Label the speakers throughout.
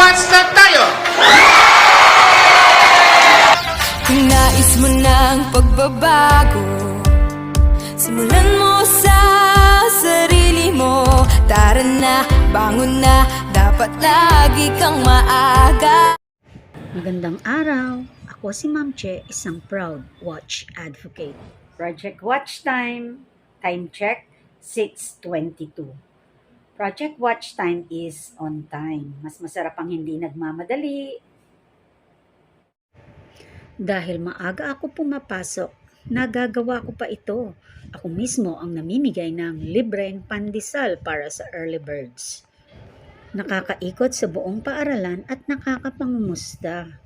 Speaker 1: Watch na tayo!
Speaker 2: Nais mo ng pagbabago Simulan mo sa sarili mo Tara na, bangon na Dapat lagi kang maaga
Speaker 3: Magandang araw! Ako si Ma'am Che, isang proud watch advocate. Project Watch Time, time check, 6.22. Project Watch Time is on time. Mas masarap ang hindi nagmamadali. Dahil maaga ako pumapasok, nagagawa ko pa ito. Ako mismo ang namimigay ng libreng pandesal para sa early birds. Nakakaikot sa buong paaralan at nakakapangumusta.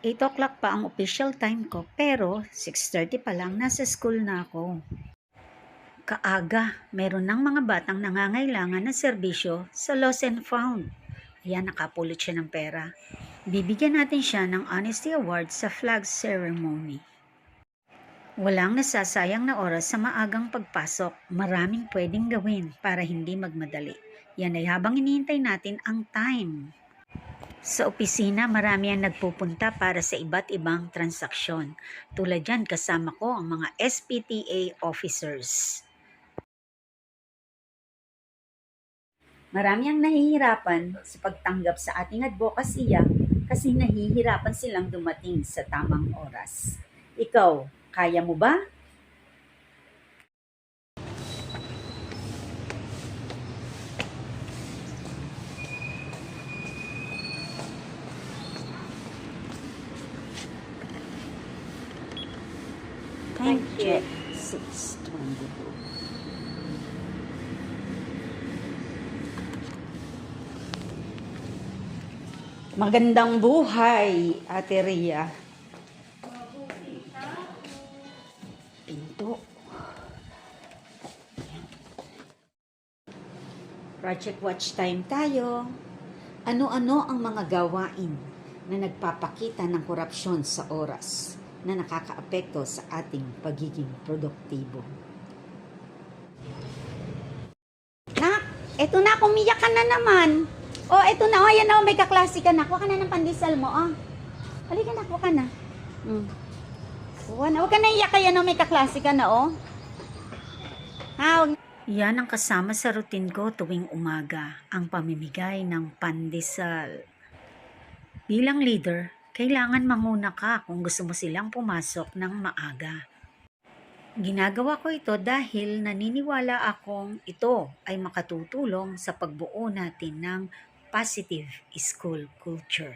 Speaker 3: 8 o'clock pa ang official time ko pero 6.30 pa lang nasa school na ako. Kaaga, meron ng mga batang nangangailangan ng serbisyo sa Lost and Found. Ayan, nakapulot siya ng pera. Bibigyan natin siya ng Honesty Award sa flag ceremony. Walang nasasayang na oras sa maagang pagpasok. Maraming pwedeng gawin para hindi magmadali. Yan ay habang hinihintay natin ang time. Sa opisina, marami ang nagpupunta para sa iba't ibang transaksyon. Tulad yan, kasama ko ang mga SPTA officers. Marami ang nahihirapan sa pagtanggap sa ating advokasya kasi nahihirapan silang dumating sa tamang oras. Ikaw, kaya mo ba? Time check, 6.22. Magandang buhay, Ate Rhea. Pinto. Project Watch Time tayo. Ano-ano ang mga gawain na nagpapakita ng korupsyon sa oras na nakakaapekto sa ating pagiging produktibo?
Speaker 4: Nak, eto na, kumiyak ka na naman. Oh, eto na, oh, ayan na, oh, may kaklase ka na. Kuha ka na ng pandesal mo, oh. Halika na, kuha ka na. Hmm. Kuha na, huwag ka na iyak, ayan, oh, may kaklase ka na, oh. Ha, huwag
Speaker 3: Yan ang kasama sa routine ko tuwing umaga, ang pamimigay ng pandesal. Bilang leader, kailangan manguna ka kung gusto mo silang pumasok ng maaga. Ginagawa ko ito dahil naniniwala akong ito ay makatutulong sa pagbuo natin ng positive school culture.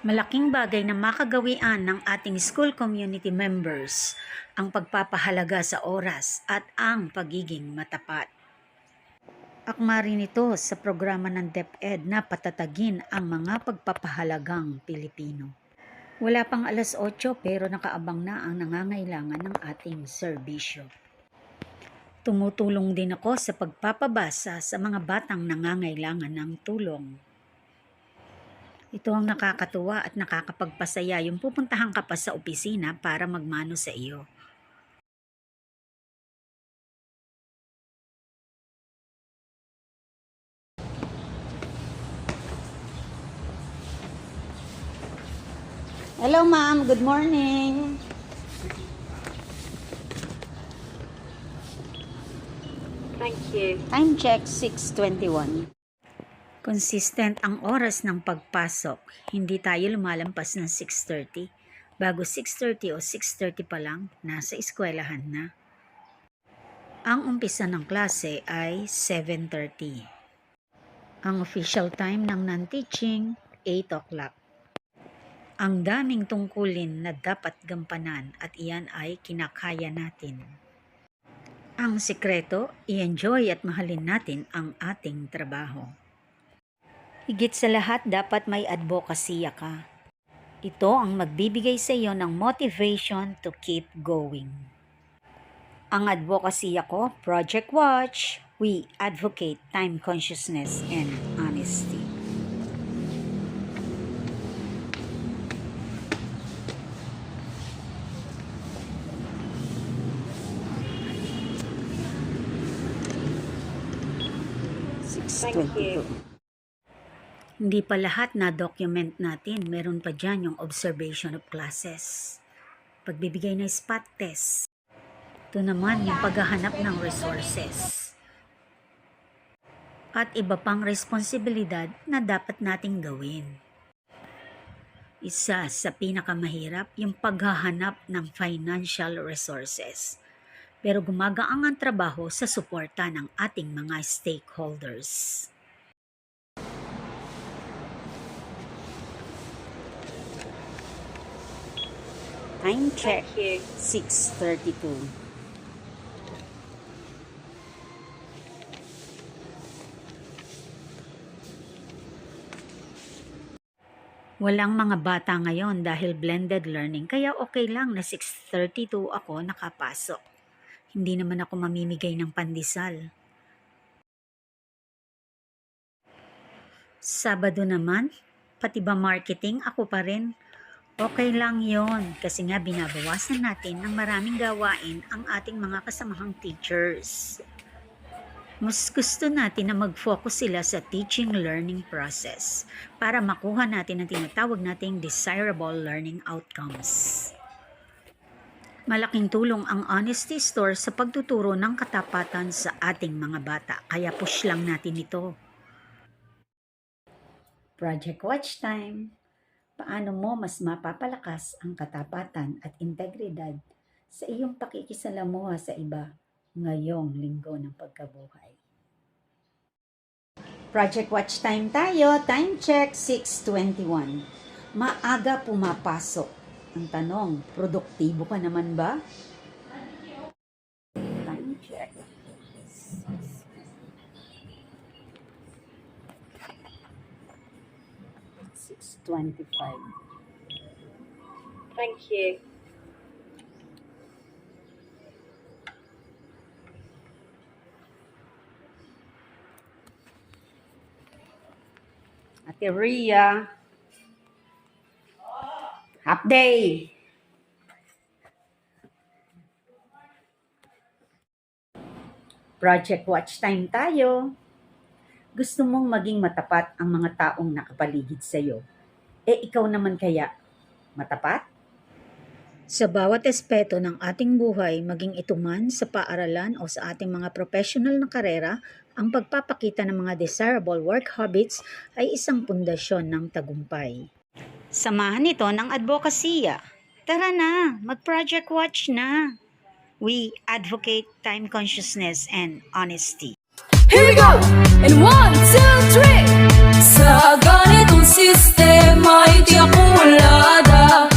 Speaker 3: Malaking bagay na makagawian ng ating school community members ang pagpapahalaga sa oras at ang pagiging matapat. Akma rin ito sa programa ng DepEd na patatagin ang mga pagpapahalagang Pilipino. Wala pang alas 8 pero nakaabang na ang nangangailangan ng ating serbisyo. Tumutulong din ako sa pagpapabasa sa mga batang nangangailangan ng tulong. Ito ang nakakatuwa at nakakapagpasaya yung pupuntahan ka pa sa opisina para magmano sa iyo.
Speaker 4: Hello, ma'am. Good morning.
Speaker 3: Thank you.
Speaker 4: Time check, 6.21.
Speaker 3: Consistent ang oras ng pagpasok. Hindi tayo lumalampas ng 6.30. Bago 6.30 o 6.30 pa lang, nasa eskwelahan na. Ang umpisa ng klase ay 7.30. Ang official time ng non-teaching, 8 o'clock. Ang daming tungkulin na dapat gampanan at iyan ay kinakaya natin. Ang sikreto, i-enjoy at mahalin natin ang ating trabaho. Higit sa lahat, dapat may advokasya ka. Ito ang magbibigay sa iyo ng motivation to keep going. Ang advokasya ko, Project Watch, we advocate time consciousness and honesty.
Speaker 4: Six twenty-two.
Speaker 3: Hindi pa lahat na document natin. Meron pa dyan yung observation of classes. Pagbibigay ng spot test. Ito naman yung paghahanap ng resources. At iba pang responsibilidad na dapat nating gawin. Isa sa pinakamahirap yung paghahanap ng financial resources. Pero gumagaang ang trabaho sa suporta ng ating mga stakeholders.
Speaker 4: Time check. 6.32.
Speaker 3: Walang mga bata ngayon dahil blended learning kaya okay lang na 6.32 ako nakapasok. Hindi naman ako mamimigay ng pandesal. Sabado naman, pati ba marketing ako pa rin? Okay lang yon kasi nga binabawasan natin ng maraming gawain ang ating mga kasamahang teachers. Mas gusto natin na mag-focus sila sa teaching learning process para makuha natin ang tinatawag nating desirable learning outcomes. Malaking tulong ang Honesty Store sa pagtuturo ng katapatan sa ating mga bata, kaya push lang natin ito. Project Watch Time Paano mo mas mapapalakas ang katapatan at integridad sa iyong pakikisalamuha sa iba ngayong linggo ng pagkabuhay?
Speaker 4: Project Watch Time tayo. Time check 6.21. Maaga pumapasok. Ang tanong, produktibo ka naman ba? Six twenty-five.
Speaker 5: Thank you.
Speaker 4: Ate Rhea. Half day. Project Watch Time tayo. Gusto mong maging matapat ang mga taong nakapaligid sa iyo. Eh ikaw naman kaya matapat?
Speaker 3: Sa bawat espeto ng ating buhay, maging ito man sa paaralan o sa ating mga professional na karera, ang pagpapakita ng mga desirable work habits ay isang pundasyon ng tagumpay.
Speaker 4: Samahan ito ng advokasya. Tara na, mag-project watch na. We advocate time consciousness and honesty.
Speaker 2: Here we go! And one, two, three! Sa ganitong sistema, iti ako ulada